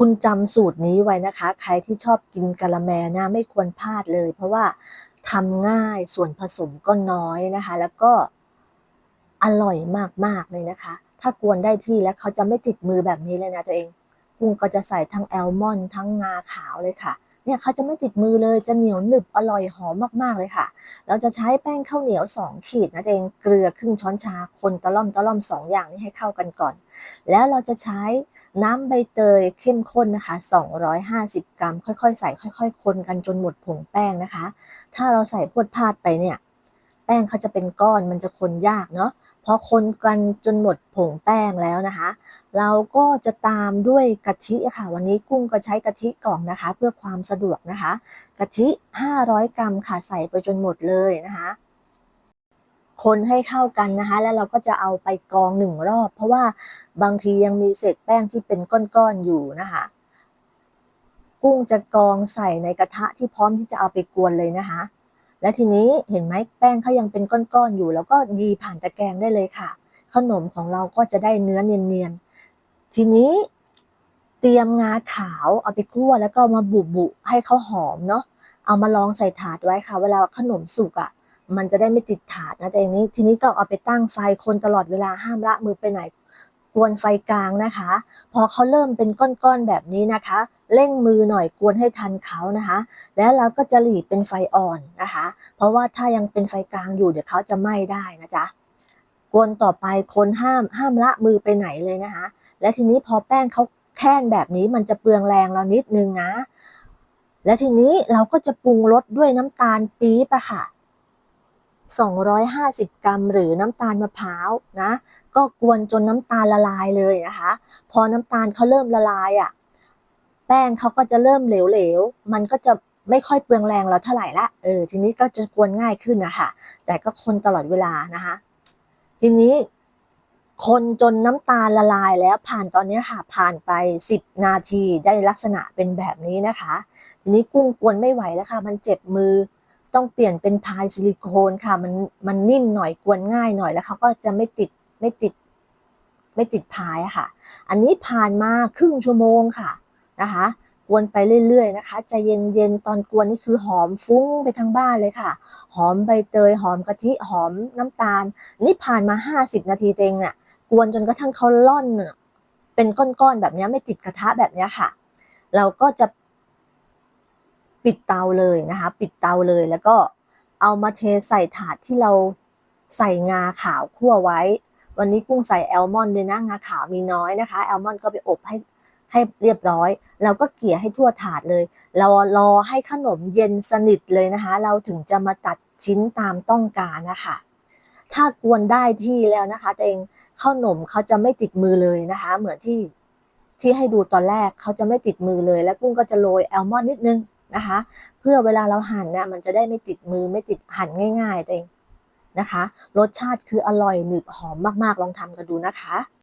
คุณจำสูตรนี้ไว้นะคะ ใครที่ชอบกินกะละแมนะไม่ควรพลาดเลย เพราะว่าทำง่ายส่วนผสมก็น้อยนะคะ แล้วก็อร่อยมากๆเลยนะคะ ถ้ากวนได้ที่แล้วเขาจะไม่ติดมือแบบนี้เลยนะตัวเองกุ้งก็จะใส่ทั้งแอลมอนทั้งงาขาวเลยค่ะ เนี่ยเขาจะไม่ติดมือเลยจะเหนียวหนึบอร่อยหอมมากๆเลยค่ะ เราจะใช้แป้งข้าวเหนียว 2 ขีดนะเองเกลือครึ่งช้อนชาคนตะล่อมตะล่อม2อย่างนี้ให้เข้ากันก่อน แล้วเราจะใช้ น้ำใบเตยเข้มข้นนะคะ 250 กรัม ค่อยๆ ใส่ค่อย ๆ คนกันจนหมดผงแป้งนะคะ ถ้าเราใส่พวดพลาดไปเนี่ย แป้งเขาจะเป็นก้อนมันจะคนยากเนาะพอคนกันจนหมดผงแป้งแล้วนะคะ เราก็จะตามด้วยกะทิค่ะ วันนี้กุ้งก็ใช้กะทิกล่องนะคะ เพื่อความสะดวกนะคะ กะทิ 500 กรัมค่ะใส่ไปจนหมดเลยนะคะ คนให้เข้ากันนะคะ แล้วเราก็จะเอาไปกองหนึ่งรอบ เพราะว่าบางทียังมีเศษแป้งที่เป็นก้อนๆอยู่นะคะ กุ้งจะกองใส่ในกระทะที่พร้อมที่จะเอาไปกวนเลยนะคะ และทีนี้เห็นไหมแป้งเขายังเป็นก้อนๆอยู่ แล้วก็ยีผ่านตะแกรงได้เลยค่ะ ขนมของเราก็จะได้เนื้อเนียนๆทีนี้เตรียมงาขาวเอาไปคั่วแล้วก็มาบุบๆให้เขาหอมเนาะเอามาลองใส่ถาดไว้ค่ะ เวลาขนมสุกอะ่ะ มันจะได้ไม่ติดถาดนะแต่อย่างนี้ทีนี้ก็เอาไปตั้งไฟคนตลอดเวลาห้ามละมือไปไหนกวนไฟกลางนะคะ พอเขาเริ่มเป็นก้อนๆแบบนี้นะคะเร่งมือหน่อยกวนให้ทันเขานะคะ แล้วเราก็จะหลีเป็นไฟอ่อนนะคะ เพราะว่าถ้ายังเป็นไฟกลางอยู่เดี๋ยวเขาจะไหม้ได้นะจ๊ะกวนต่อไปคนห้ามห้ามละมือไปไหนเลยนะคะ และทีนี้พอแป้งเขาแค่นแบบนี้มันจะเปลืองแรงเรานิดนึงนะ และทีนี้เราก็จะปรุงรสด้วยน้ำตาลปี๊บอะค่ะ 250 กรัม หรือน้ำตาลมะพร้าวนะ ก็กวนจนน้ำตาลละลายเลยนะคะ พอน้ำตาลเขาเริ่มละลายอะแป้งเขาก็จะเริ่มเหลวๆ มันก็จะไม่ค่อยเปลืองแรงเราเท่าไหร่ละเออทีนี้ก็จะกวนง่ายขึ้นนะคะแต่ก็คนตลอดเวลานะคะ ทีนี้คนจนน้ำตาลละลายแล้วผ่านตอนนี้ค่ะผ่านไป 10 นาทีได้ลักษณะเป็นแบบนี้นะคะ ทีนี้กุ้งกวนไม่ไหวแล้วค่ะ มันเจ็บมือ ต้องเปลี่ยนเป็นพายซิลิโคนค่ะ มันมันนิ่มหน่อยกวนง่ายหน่อยแล้วเขาก็จะไม่ติดไม่ติด ไม่ติดพายค่ะ อันนี้ผ่านมาครึ่งชั่วโมงค่ะนะคะกวนไปเรื่อยๆนะคะใจเย็นๆตอนกวนนี่คือหอมฟุ้งไปทั้งบ้านเลยค่ะ หอมใบเตยหอมกะทิหอมน้ำตาล นี่ผ่านมา 50 นาทีเองอะกวนจนกระทั่งเขาล่อนเป็นก้อนๆแบบนี้ไม่ติดกระทะแบบนี้ค่ะ เราก็จะ ปิดเตาเลยนะคะ ปิดเตาเลยแล้วก็เอามาเทใส่ถาดที่เราใส่งาขาวคั่วไว้ วันนี้กุ้งใส่แอลมอนด์เลยนะงาขาวมีน้อยนะคะแอลมอนด์ก็ไปอบให้ให้เรียบร้อย เราก็เกลี่ยให้ทั่วถาดเลย เรารอให้ขนมเย็นสนิทเลยนะคะ เราถึงจะมาตัดชิ้นตามต้องการนะคะ ถ้ากวนได้ที่แล้วนะคะตัวเองข้าวหนมเขาจะไม่ติดมือเลยนะคะ เหมือนที่ที่ให้ดูตอนแรกเขาจะไม่ติดมือเลย แล้วกุ้งก็จะโรยแอลมอนด์นิดนึง นะคะ เพื่อเวลาเราหั่นเนี่ยมันจะได้ไม่ติดมือไม่ติดหั่นง่ายๆตัวเองนะคะ รสชาติคืออร่อยหนึบหอมมากๆลองทำกันดูนะคะ